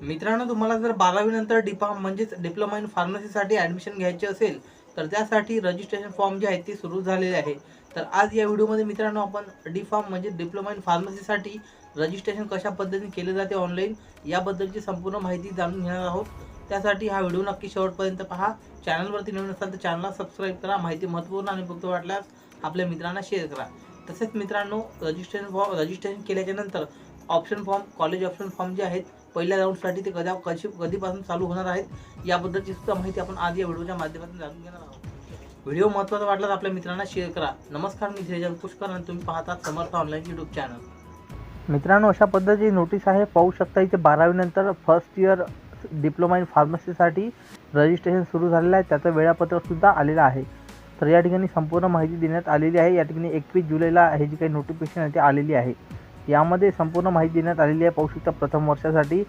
मित्रांनो तुम्हाला जर बारावीनंतर डिपा म्हणजेच डिप्लोमा इन फार्मसीसाठी ॲडमिशन घ्यायचे असेल तर त्यासाठी रजिस्ट्रेशन फॉर्म जे आहेत ते सुरू झालेले आहे. तर आज या व्हिडिओमध्ये मित्रांनो आपण डी फॉर्म म्हणजे डिप्लोमा इन फार्मसीसाठी रजिस्ट्रेशन कशा पद्धतीने केले जाते ऑनलाईन याबद्दलची संपूर्ण माहिती जाणून घेणार आहोत. त्यासाठी हा व्हिडिओ नक्की शेवटपर्यंत पहा. चॅनलवरती नवीन असाल तर चॅनलला सबस्क्राईब करा. माहिती महत्त्वपूर्ण आणि उपयुक्त वाटल्यास आपल्या मित्रांना शेअर करा. तसेच मित्रांनो रजिस्ट्रेशन फॉर्म रजिस्ट्रेशन केल्याच्यानंतर option form college option form जे आहेत पहिल्या राऊंडसाठी ते कदा कशी कधीपासून चालू होणार आहेत याबद्दलची सुद्धा माहिती आपण आज या व्हिडिओच्या माध्यमातून जाणून घेणार आहोत. व्हिडिओ महत्त्वाचा वाटला तर आपल्या मित्रांना शेअर करा. नमस्कार मी धीरज पुष्कर आणि तुम्ही पाहतात समर्थ ऑनलाईन यूट्यूब चॅनल मित्रांनो अशा पद्धतीची नोटीस आहे पाहू शकता इथे बारावीनंतर फर्स्ट इयर डिप्लोमा इन फार्मसीसाठी रजिस्ट्रेशन सुरू झालेलं आहे. त्याचं वेळापत्रकसुद्धा आलेलं आहे. तर या ठिकाणी संपूर्ण माहिती देण्यात आलेली आहे. या ठिकाणी एकवीस जुलैला हे जी काही नोटिफिकेशन आहे ते आलेली आहे. यामध्ये संपूर्ण माहिती देण्यात आलेली आहे. पाहू शकता प्रथम वर्षासाठी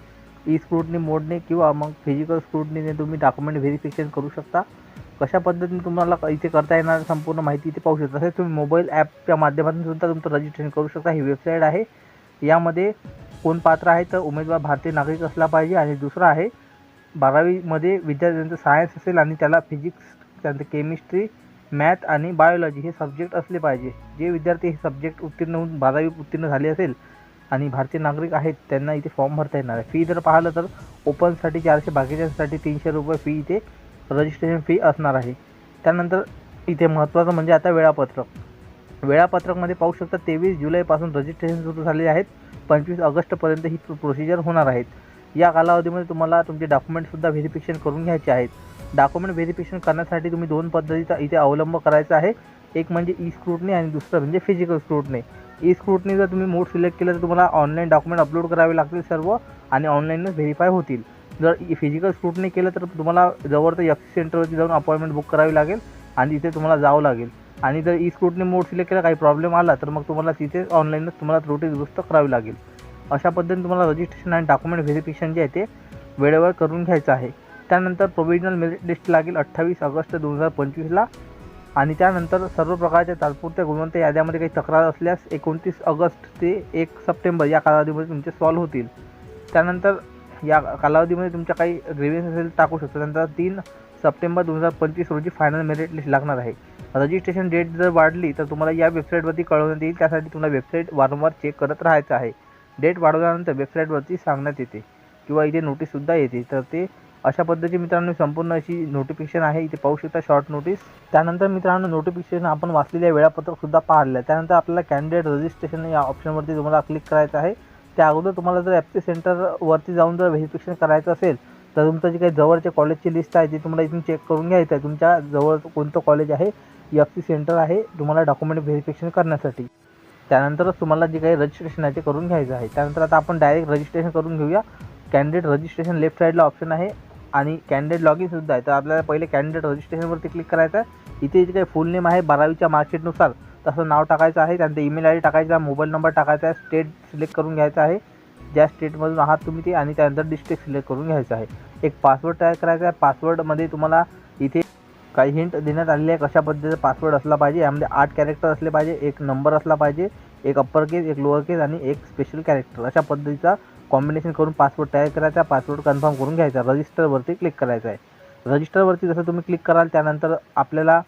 ई स्क्रुटनी मोडने किंवा मग फिजिकल स्क्रुटनीने तुम्ही डॉक्युमेंट व्हेरिफिकेशन करू शकता. कशा पद्धतीने तुम्हाला इथे करता येणार संपूर्ण माहिती इथे पाहू शकता. तसेच तुम्ही मोबाईल ॲपच्या माध्यमातून सुद्धा तुमचं रजिस्ट्रेशन करू शकता. ही वेबसाईट आहे. यामध्ये कोण पात्र आहे? तर उमेदवार भारतीय नागरिक असला पाहिजे. आणि दुसरं आहे बारावीमध्ये विद्यार्थ्यांचं सायन्स असेल आणि त्याला फिजिक्स त्यानंतर केमिस्ट्री मॅथ आणि बायोलॉजी हे सब्जेक्ट असले पाहिजे. जे विद्यार्थी हे सब्जेक्ट उत्तीर्ण होऊन बारावी उत्तीर्ण झाले असेल आणि भारतीय नागरिक आहेत त्यांना इथे फॉर्म भरता येणार आहे. फी जर पाहिलं तर ओपनसाठी चारशे बाकीच्यांसाठी तीनशे रुपये फी इथे रजिस्ट्रेशन फी असणार आहे. त्यानंतर इथे महत्त्वाचं म्हणजे आता वेळापत्रक. वेळापत्रकमध्ये पाहू शकता तेवीस जुलैपासून रजिस्ट्रेशन सुरू झालेले आहेत. पंचवीस ऑगस्टपर्यंत ही प्रोसिजर होणार आहेत. या कालावधीमध्ये तुम्हाला तुमचे डॉक्युमेंटसुद्धा व्हेरिफिकेशन करून घ्यायचे आहेत. डॉक्युमेंट व्हेरिफिकेशन करण्यासाठी तुम्ही दोन पद्धतीचा इथे अवलंब करायचा आहे. एक म्हणजे ई स्क्रुटनी आणि दुसरं म्हणजे फिजिकल स्क्रुटनी ई स्क्रुटनी जर तुम्ही मोड सिलेक्ट केलं तर तुम्हाला ऑनलाईन डॉक्युमेंट अपलोड करावे लागतील सर्व आणि ऑनलाईनच व्हेरीफाय होतील. जर e-, फिजिकल स्क्रुटनी केलं तर तुम्हाला जवळचं एफ सी सेंटरवरती जाऊन अपॉइंटमेंट बुक करावी लागेल आणि तिथे तुम्हाला जावं लागेल. आणि जर ई स्क्रुटनी मोड सिलेक्ट केला काही प्रॉब्लेम आला तर मग तुम्हाला तिथे ऑनलाईनच तुम्हाला त्रुटी दुरुस्त करावी लागेल. अशा पद्धतीने तुम्हाला रजिस्ट्रेशन आणि डॉक्युमेंट व्हेरिफिकेशन जे आहे ते वेळेवर करून घ्यायचं आहे. त्यानंतर प्रोव्हिजनल मेरिट लिस्ट लागेल अठ्ठावीस ऑगस्ट दोन हजार पंचवीसला. आणि त्यानंतर सर्व प्रकारच्या तात्पुरत्या गुणवंत याद्यामध्ये काही तक्रार असल्यास एकोणतीस ऑगस्ट ते एक सप्टेंबर या कालावधीमध्ये तुमचे सॉल्व होतील. त्यानंतर या कालावधीमध्ये तुमच्या काही ग्रेव्हियन्स असेल टाकू शकतो. त्यानंतर तीन सप्टेंबर दोन हजार पंचवीस रोजी फायनल मेरिट लिस्ट लागणार आहे. रजिस्ट्रेशन डेट जर वाढली तर तुम्हाला या वेबसाईटवरती कळवण्यात येईल. त्यासाठी तुम्हाला वेबसाईट वारंवार चेक करत राहायचं आहे. डेट वाढवल्यानंतर वेबसाईटवरती सांगण्यात येते. किंवा इथे नोटीससुद्धा येते. तर ते अशा पद्धतीची मित्रांनो संपूर्ण अशी नोटिफिकेशन आहे. इथे पाहू शकता शॉर्ट नोटीस त्यानंतर मित्रांनो नोटिफिकेशन आपण वाचलेल्या वेळापत्रकसुद्धा पाहिलं. आहे त्यानंतर आपल्याला कॅन्डिडेट रजिस्ट्रेशन या ऑप्शनवरती तुम्हाला क्लिक करायचं आहे. त्या अगोदर तुम्हाला जर एफ सी सेंटरवरती जाऊन जर व्हेरिफिकेशन करायचं असेल तर तुमचं जे काही जवळच्या कॉलेजची लिस्ट आहे ती तुम्हाला इथून चेक करून घ्यायचं आहे. तुमच्या जवळ कोणतं कॉलेज आहे एफ सी सेंटर आहे तुम्हाला डॉक्युमेंट व्हेरिफिकेशन करण्यासाठी. त्यानंतरच तुम्हाला जे काही रजिस्ट्रेशन आहे ते करून घ्यायचं आहे. त्यानंतर आता आपण डायरेक्ट रजिस्ट्रेशन करून घेऊया. कॅन्डिडेट रजिस्ट्रेशन लेफ्ट साईडला ऑप्शन आहे. आणि कॅन्डिडेट लॉग इनसुद्धा आहे. तर आपल्याला पहिले कॅन्डिडेट रजिस्ट्रेशनवरती क्लिक करायचं आहे. इथे जे काही फुल नेम आहे बारावीच्या मार्कशीटनुसार तसं नाव टाकायचं आहे. त्यानंतर ईमेल आय डी टाकायचा आहे मोबाईल नंबर टाकायचा आहे स्टेट सिलेक्ट करून घ्यायचा आहे. ज्या स्टेटमधून आहात तुम्ही ते आणि त्यानंतर डिस्ट्रिक्ट सिलेक्ट करून घ्यायचं आहे. एक पासवर्ड तयार करायचा आहे. पासवर्डमध्ये तुम्हाला इथे काही हिंट देण्यात आलेली आहे कशा पद्धतीचा पासवर्ड असला पाहिजे. यामध्ये आठ कॅरेक्टर असले पाहिजे एक नंबर असला पाहिजे एक अप्पर केस एक लोअर केस आणि एक स्पेशल कॅरेक्टर अशा पद्धतीचा कॉम्बिनेशन करून पासवर्ड तयार करायचा पासवर्ड कन्फर्म करून घ्यायचा. रजिस्टरवरती क्लिक करायचं आहे. रजिस्टरवरती जसं तुम्ही क्लिक कराल त्यानंतर आपल्याला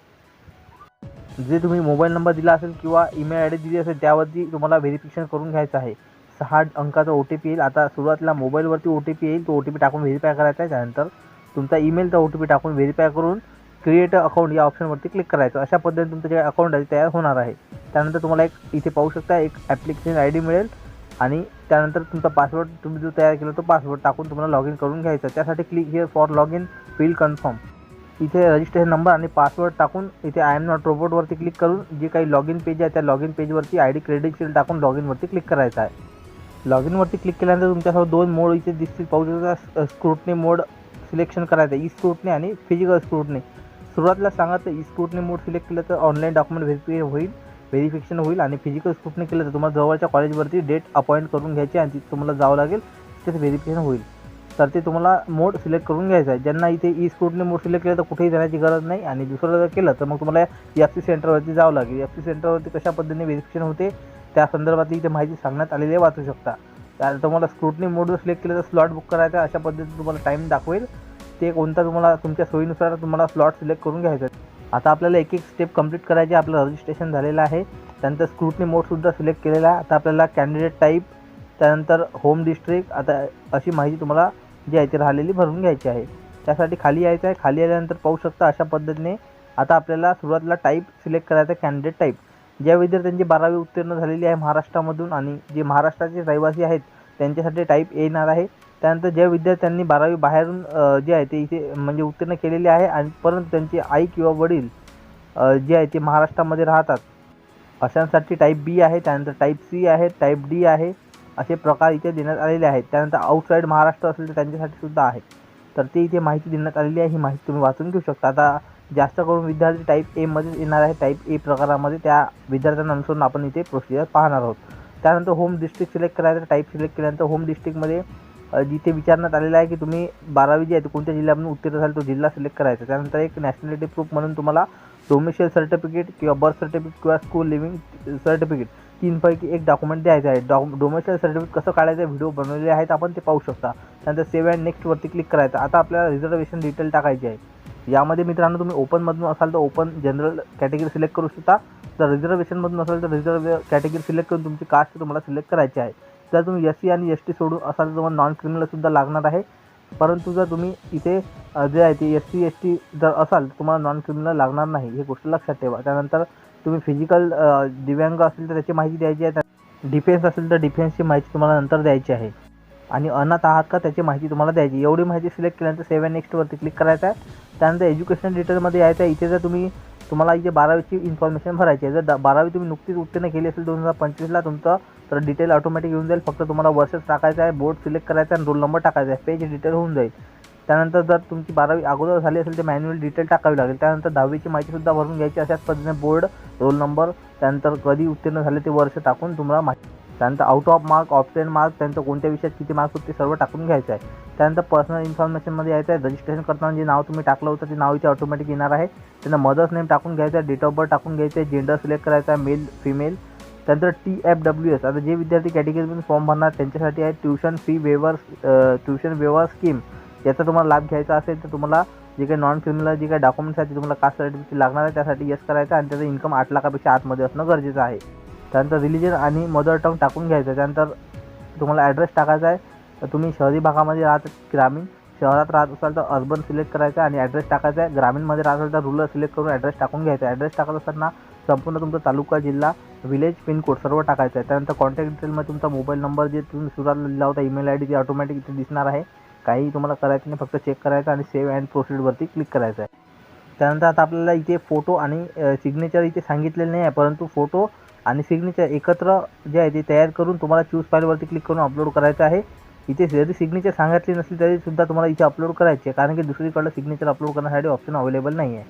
जे तुम्ही मोबाईल नंबर दिला असेल किंवा ईमेल आय डी दिली असेल त्यावरती तुम्हाला व्हेरिफिकेशन करून घ्यायचं आहे. सहा अंकाचा ओ टी पी येईल. आता सुरुवातीला मोबाईलवरती ओ टी पी येईल. तो ओ टी पी टाकून व्हेरीफाय करायचा आहे. त्यानंतर तुमचा ईमेलचा ओ टी पी टाकून व्हेरीफाय करून क्रिएट अकाउंट या ऑप्शनवरती क्लिक करायचं. अशा पद्धतीने तुमचं जे अकाउंट आहे तयार होणार आहे. त्यानंतर तुम्हाला एक इथे पाहू शकता एक ॲप्लिकेशन आय डी मिळेल आणि त्यानंतर तुमचा पासवर्ड तुम्ही जो तयार केला तो पासवर्ड टाकून तुम्हाला लॉग इन करून घ्यायचा. त्यासाठी click here for log in fill confirm इथे रजिस्ट्रेशन नंबर आणि पासवर्ड टाकून इथे आय एम नॉट रोबोटवरती क्लिक करून जे काही लॉग इन पेज आहे त्या लॉग इन पेजवरती आय डी क्रेडेन्शियल टाकून लॉग इनवरती क्लिक करायचं आहे. लॉग इनवरती क्लिक केल्यानंतर तुमच्यासमोर दोन मोड इथे दिसतील. पाहू शकता स्क्रुटनी मोड सिलेक्शन करायचं आहे. ई स्क्रुटनी आणि फिजिकल स्क्रुटनी सुरुवातीला सांगा तर ई स्क्रुटनी मोड सिलेक्ट केलं तर ऑनलाईन डॉक्युमेंट व्हेरिफिकेशन होईल. व्हेरिफिकेशन होईल आणि फिजिकल स्क्रूटनी केलं तर तुम्हाला जवळच्या कॉलेजवरती डेट अपॉइंट करून घ्यायची आणि तिथे तुम्हाला जावं लागेल. तिथे व्हेरिफिकेशन होईल. तर ते तुम्हाला मोड सिलेक्ट करून घ्यायचं आहे. ज्यांना इथे ई स्क्रूटनी मोड सिलेक्ट केलं तर कुठेही जाण्याची गरज नाही आणि दुसरं जर केलं तर मग तुम्हाला एफ सी सेंटरवरती जावं लागेल. एफ सी सेंटरवरती कशा पद्धतीने व्हेरिफिकेशन होते त्या संदर्भातली इथे माहिती सांगण्यात आलेली आहे. वाचू शकता. तर तुम्हाला स्क्रुटनी मोड जर सिलेक्ट केलं तर स्लॉट बुक करायचा अशा पद्धतीने तुम्हाला टाईम दाखवेल. ते कोणता तुम्हाला तुमच्या सोयीनुसार तुम्हाला स्लॉट सिलेक्ट करून घ्यायचा आहे. आता आपल्याला एक एक स्टेप कंप्लीट करायची आपलं रजिस्ट्रेशन झालेलं आहे. त्यानंतर स्क्रुटनी मोडसुद्धा सिलेक्ट केलेला आहे. आता आपल्याला कॅन्डिडेट टाईप त्यानंतर होम डिस्ट्रिक्ट आता अशी माहिती तुम्हाला जी आहे ती राहिलेली भरून घ्यायची आहे. त्यासाठी खाली यायचं आहे. खाली आल्यानंतर पाहू शकता अशा पद्धतीने आता आपल्याला सुरुवातीला टाईप सिलेक्ट करायचं आहे कॅन्डिडेट टाईप ज्या विद्यार्थ्यांची बारावी उत्तीर्ण झालेली आहे महाराष्ट्रामधून आणि जे महाराष्ट्राचे रहिवासी आहेत त्यांच्यासाठी टाईप येणार आहे. त्यानंतर ज्या विद्यार्थ्यांनी बारावी बाहेरून जे आहे ते इथे म्हणजे उत्तीर्ण केलेले आहे आणि परंतु त्यांची आई किंवा वडील जे आहे ते महाराष्ट्रामध्ये राहतात. अशांसाठी टाईप बी आहे त्यानंतर टाईप सी आहे टाईप डी आहे असे प्रकार इथे देण्यात आलेले आहेत. त्यानंतर आउटसाईड महाराष्ट्र असेल तर त्यांच्यासाठी सुद्धा आहे. तर ते इथे माहिती देण्यात आलेली आहे ही माहिती तुम्ही वाचून घेऊ शकता. आता जास्त करून विद्यार्थी टाईप एमध्येच येणार आहे टाईप ए प्रकारामध्ये. त्या विद्यार्थ्यांना अनुसरून आपण इथे प्रोसिजर पाहणार आहोत. त्यानंतर होम डिस्ट्रिक्ट सिलेक्ट करायचं टाईप सिलेक्ट केल्यानंतर होम डिस्ट्रिक्टमध्ये जिथे विचारण्यात आलेलं आहे की तुम्ही बारावी जी आहे ती कोणत्या जिल्ह्यामधून उत्तीर्ण झाले तो जिल्हा सिलेक्ट करायचा. त्यानंतर एक नॅशनॅलिटी प्रूफ म्हणून तुम्हाला डोमिशियल सर्टिफिकेट किंवा बर्थ सर्टिफिकेट किंवा स्कूल लिव्हिंग सर्टिफिकेट तीनपैकी एक डॉक्युमेंट द्यायचं आहे. डॉ डोमेशियल सर्टिफिकेट कसं काढायचं व्हिडिओ बनवलेले आहेत आपण ते पाहू शकता. त्यानंतर सेव्ह अँड नेक्स्टवरती क्लिक करायचं. आता आपल्याला रिझर्वेशन डिटेल टाकायची आहे. यामध्ये मित्रांनो तुम्ही ओपनमधून असाल तर ओपन जनरल कॅटेगरी सिलेक्ट करू शकता. जर रिझर्वेशनमधून असाल तर रिझर्व कॅटेगरी सिलेक्ट करून तुमची कास्ट तुम्हाला सिलेक्ट करायची आहे. जर तुम्ही एस सी आणि एस टी सोडून असाल तर तुम्हाला नॉन क्रिमिनलसुद्धा लागणार आहे परंतु जर तुम्ही इथे जे आहे ते एस सी एस टी जर असाल तर तुम्हाला नॉन क्रिमिनल लागणार नाही. हे गोष्ट लक्षात ठेवा. त्यानंतर तुम्ही फिजिकल दिव्यांग असेल तर त्याची माहिती द्यायची आहे. डिफेन्स असेल तर डिफेन्सची माहिती तुम्हाला नंतर द्यायची आहे. आणि अनाथ आहात का त्याची माहिती तुम्हाला द्यायची एवढी माहिती सिलेक्ट केल्यानंतर सेवन नेक्स्टवरती क्लिक करायचं आहे. त्यानंतर एज्युकेशन डिटेलमध्ये यायचं आहे. इथे जर तुम्ही तुम्हाला इथे बारावीची इन्फॉर्मेशन भरायची आहे. जर दा- बारावी तुम्ही नुकतीच उत्तीर्ण केली असेल दोन हजार पंचवीसला तुमचं तर डिटेल ऑटोमॅटिक येऊन जाईल. फक्त तुम्हाला वर्षच टाकायचं आहे बोर्ड सिलेक्ट करायचा आहे आणि रोल नंबर टाकायचा आहे. पेज डिटेल होऊन जाईल. त्यानंतर जर तुमची बारावी अगोदर झाली असेल तर मॅन्युअल डिटेल टाकावी लागेल. त्यानंतर दहावीची माहितीसुद्धा भरून घ्यायची अशाच पद्धतीने बोर्ड रोल नंबर त्यानंतर कधी उत्तीर्ण झाले ते वर्ष टाकून तुम्हाला माहिती. त्यानंतर out of mark option mark त्यांचं कोणत्या विषयात किती मार्क्स होते सर्व टाकून घ्यायचं आहे. त्यानंतर पर्सनल इन्फॉर्मेशनमध्ये यायचं आहे. रजिस्ट्रेशन करताना जे नाव तुम्ही टाकलं होतं ते नाव इथे ऑटोमॅटिक येणार आहे. त्यांना मदर्स नेम टाकून घ्यायचं आहे. डेट ऑफ बर्थ टाकून घ्यायचं आहे. जेंडर सिलेक्ट करायचा आहे. मेल फिमेल त्यानंतर टी एफ डब्ल्यू एस आता जे विद्यार्थी कॅटेगरीमधून फॉर्म भरणार त्यांच्यासाठी आहे tuition fee waiver tuition waiver scheme याचा तुम्हाला लाभ घ्यायचा असेल तर तुम्हाला जे काही नॉन क्रिमिनल जे काही डॉक्युमेंट्स आहेत ते तुम्हाला कास्ट सर्टिफिकेट लागणार आहे. त्यासाठी यस करायचं आणि त्याचं इन्कम आठ लाखापेक्षा आतमध्ये असणं गरजेचं आहे. त्यानंतर रिलिजन आणि मदर टंग टाकून घ्यायचं त्यानंतर तुम्हाला ॲड्रेस टाकायचा आहे. तर तुम्ही शहरी भागामध्ये राहत ग्रामीण शहरात राहत असाल तर अर्बन सिलेक्ट करायचं आहे आणि ॲड्रेस टाकायचा आहे. ग्रामीणमध्ये राहत असाल तर रुरल सिलेक्ट करून ॲड्रेस टाकून घ्यायचा आहे. ॲड्रेस टाकत असताना संपूर्ण तुमचा तालुका जिल्हा विलेज पिनकोड सर्व टाकायचं आहे. त्यानंतर कॉन्टॅक्ट डिटेलमध्ये तुमचा मोबाईल नंबर जे तुम्ही सुरुवातीला लिहिला होता ईमेल आय डी ते ऑटोमॅटिक इथे दिसणार आहे काही तुम्हाला करायचं नाही फक्त चेक करायचं आणि सेव्ह अँड प्रोसीडवरती क्लिक करायचं आहे. त्यानंतर आता आपल्याला इथे फोटो आणि सिग्नेचर इथे सांगितलेलं नाही आहे परंतु फोटो आणि सिग्नेचर एकत्र जे आहे ते तयार करून तुम्हाला चूज फाईलवरती क्लिक करून अपलोड करायचं आहे. इथे जरी सिग्नेचर सांगितली नसली तरी सुद्धा तुम्हाला इथे अपलोड करायचे आहे कारण की दुसरीकडलं सिग्नेचर अपलोड करण्यासाठी ऑप्शन अवेलेबल नाही आहे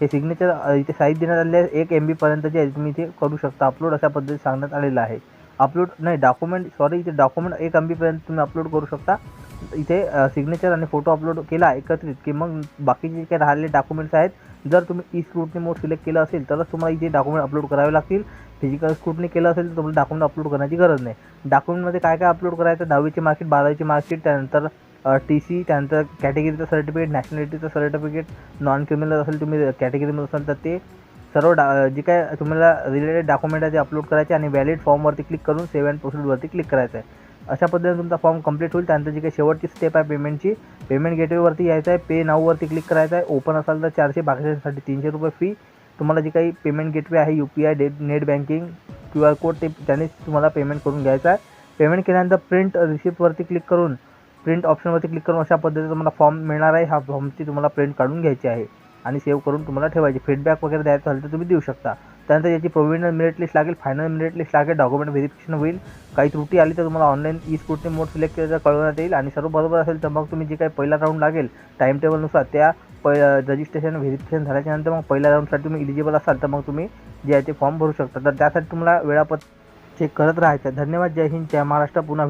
हे सिग्नेचर इथे साईज देण्यात आले आहे. एक एम बीपर्यंत जे आहे तुम्ही इथे करू शकता. अपलोड अशा पद्धतीने सांगण्यात आलेलं आहे. अपलोड नाही डॉक्युमेंट सॉरी इथे डॉक्युमेंट एक एम बीपर्यंत तुम्ही अपलोड करू शकता. इथे सिग्नेचर आणि फोटो अपलोड केला एकत्रित की मग बाकीचे जे काही राहिलेले डॉक्युमेंट्स आहेत जर तुम्ही ई स्क्रुटनी मोड सिलेक्ट केलं असेल तरच तुम्हाला इथे डॉक्युमेंट अपलोड करावे लागतील. फिजिकल स्क्रुटनी केलं असेल तर तुम्हाला डॉक्युमेंट अपलोड करण्याची गरज नाही. डॉक्युमेंटमध्ये काय काय अपलोड करायचं? दहावीची मार्कशीट बारावीची मार्कशीट त्यानंतर टी सी त्यानंतर कॅटेगरीचं सर्टिफिकेट नॅशनॅलिटीचं सर्टिफिकेट नॉन क्रिमिनल असेल तुम्ही कॅटेगरीमध्ये असाल तर ते सर्व डा जे काय तुम्हाला रिलेटेड डॉक्युमेंट आहे ते अपलोड करायचे आणि व्हॅलिड फॉर्मवरती क्लिक करून सेव्ह अँड प्रोसीडवरती क्लिक करायचं आहे अशा पद्धतीने तुमचा फॉर्म कंप्लीट होईल. त्यानंतर जी काही शेवटची स्टेप आहे पेमेंटची पेमेंट गेटवेवरती यायचं आहे पे नाऊवरती क्लिक करायचं आहे ओपन असाल तर चारशे बाकीच्यासाठी तीनशे रुपये फी तुम्हाला जी काही पेमेंट गेटवे आहे U P I date net banking Q R code ते त्यानेच तुम्हाला पेमेंट करून घ्यायचं आहे. पेमेंट केल्यानंतर प्रिंट रिसिप्टवरती क्लिक करून प्रिंट ऑप्शनवरती क्लिक करून अशा पद्धतीने तुम्हाला फॉर्म मिळणार आहे. हा फॉर्मची तुम्हाला प्रिंट काढून घ्यायची आहे. आणि सेव्ह करून तुम्हाला ठेवायची. फीडबॅक वगैरे द्यायचं असेल तर तुम्ही देऊ शकता. त्यानंतर याची प्रोव्हिजनल मेरिट लिस्ट लागेल. फायनल मेरिट लिस्ट लागेल. डॉक्युमेंट व्हेरिफिकेशन होईल. काही त्रुटी आली तर तुम्हाला online E scrutiny mode select केलं तर कळवण्यात येईल. आणि सर्व बरोबर असेल तर मग तुम्ही जे काही पहिला राऊंड लागेल टाईम टेबलनुसार त्या प रजिस्ट्रेशन व्हेरिफिकेशन झाल्याच्यानंतर मग पहिल्या राऊंडसाठी तुम्ही इलिजिबल असाल तर मग तुम्ही जे आहे ते फॉर्म भरू शकता. तर त्यासाठी तुम्हाला वेळापत चेक करत राहायचं धन्यवाद. जय हिंद. जय महाराष्ट्र. पुन्हा